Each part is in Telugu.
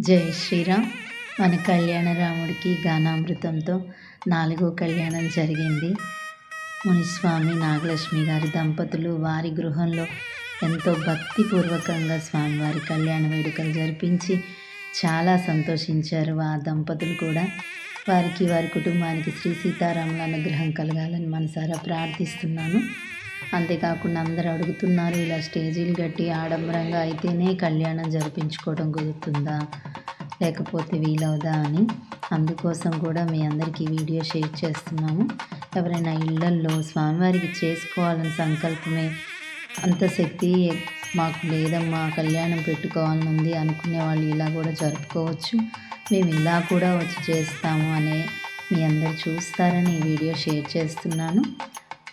జై శ్రీరామ్. మన కళ్యాణ రాముడికి గానామృతంతో నాలుగో కళ్యాణం జరిగింది. మునిస్వామి నాగలక్ష్మి గారి దంపతులు వారి గృహంలో ఎంతో భక్తిపూర్వకంగా స్వామివారి కళ్యాణ వేడుకలు జరిపించి చాలా సంతోషించారు. ఆ దంపతులు కూడా వారికి వారి కుటుంబానికి శ్రీ సీతారాముల అనుగ్రహం కలగాలని మనసారా ప్రార్థిస్తున్నాను. అంతేకాకుండా అందరూ అడుగుతున్నారు ఇలా స్టేజీలు కట్టి ఆడంబరంగా అయితేనే కళ్యాణం జరిపించుకోవడం కుదురుతుందా? లేకపోతే వీలవుదా అని అందుకోసం కూడా మీ అందరికీ వీడియో షేర్ చేస్తున్నాము. ఎవరైనా ఇళ్ళల్లో స్వామివారికి చేసుకోవాలని సంకల్పమే అంత శక్తి మాకు లేదమ్మా కళ్యాణం పెట్టుకోవాలని ఉంది అనుకునే వాళ్ళు ఇలా కూడా జరుపుకోవచ్చు. మేము ఇలా కూడా వచ్చి చేస్తాము అనే మీ అందరు చూస్తారని ఈ వీడియో షేర్ చేస్తున్నాను.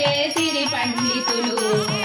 చేసిరి పండితులు.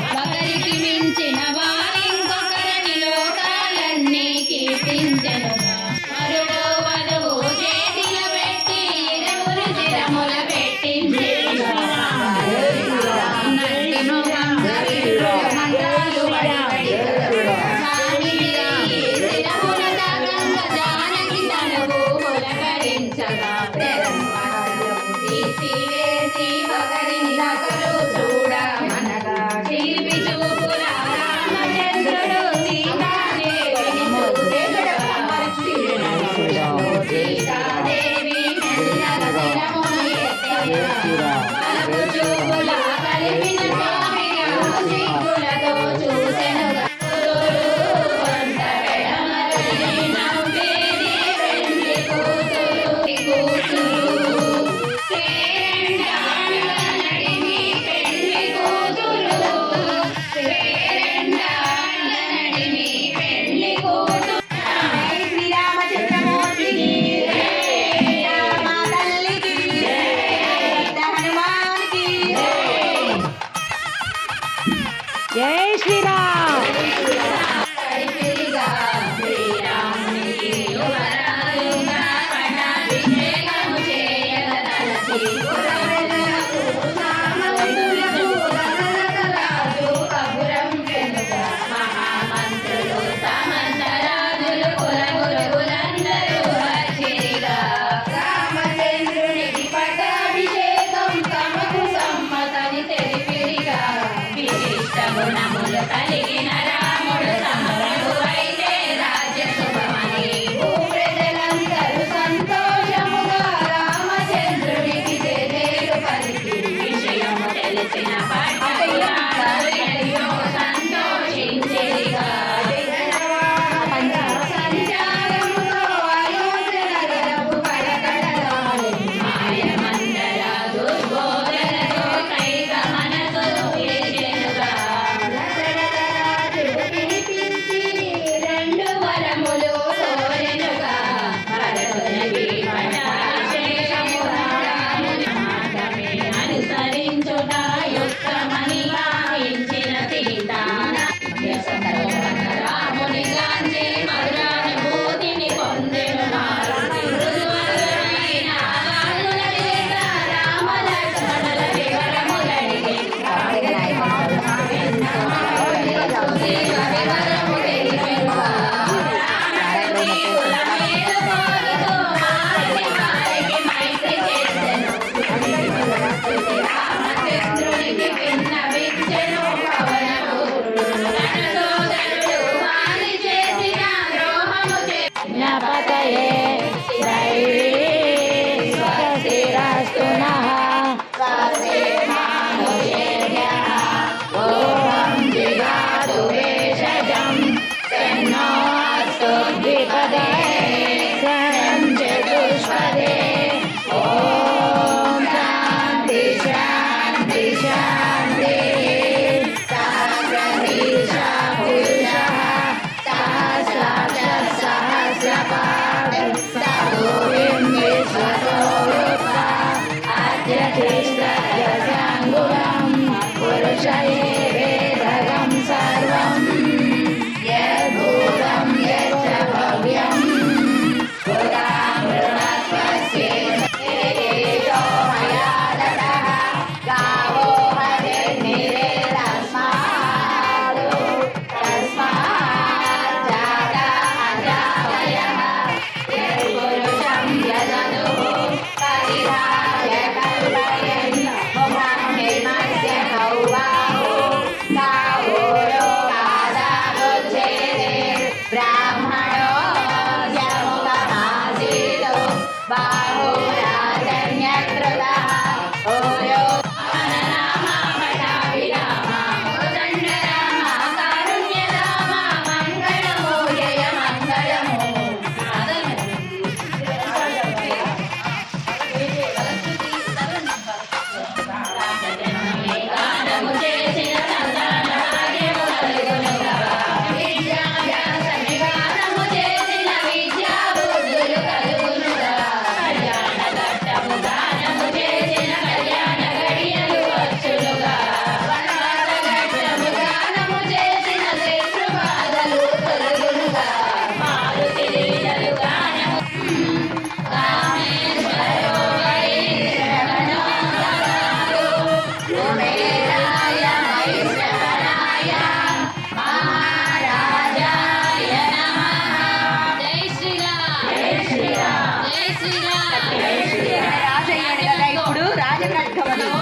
स्तोत्रे पदाय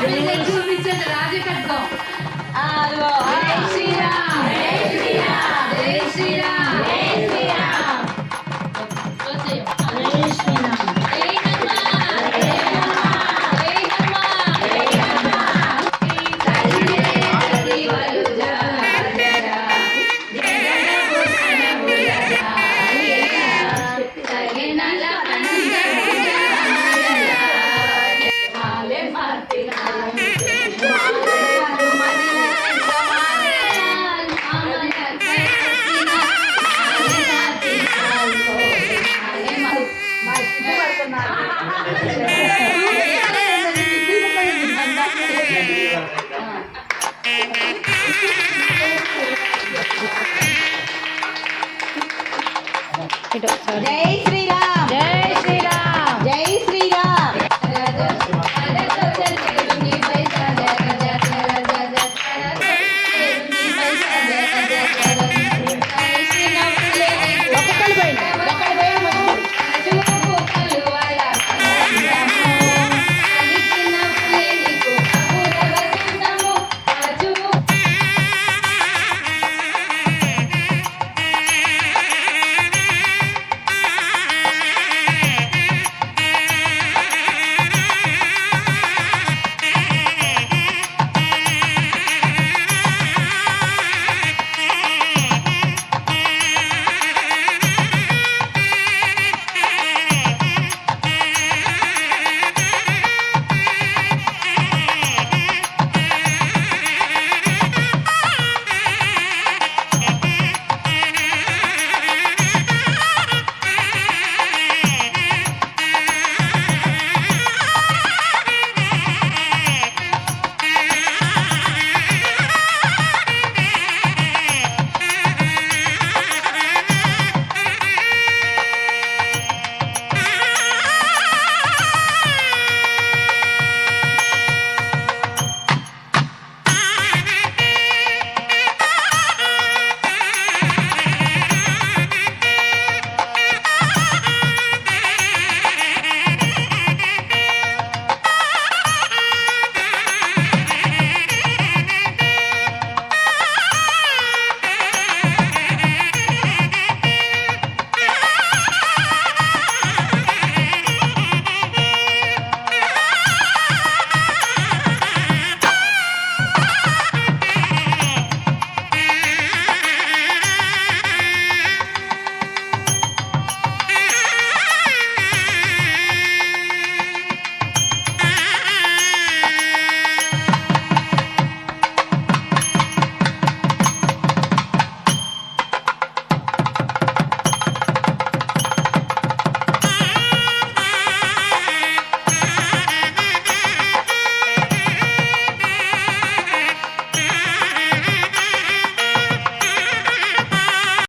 చూపించండి రాజకట్కం జై శ్రీరామ్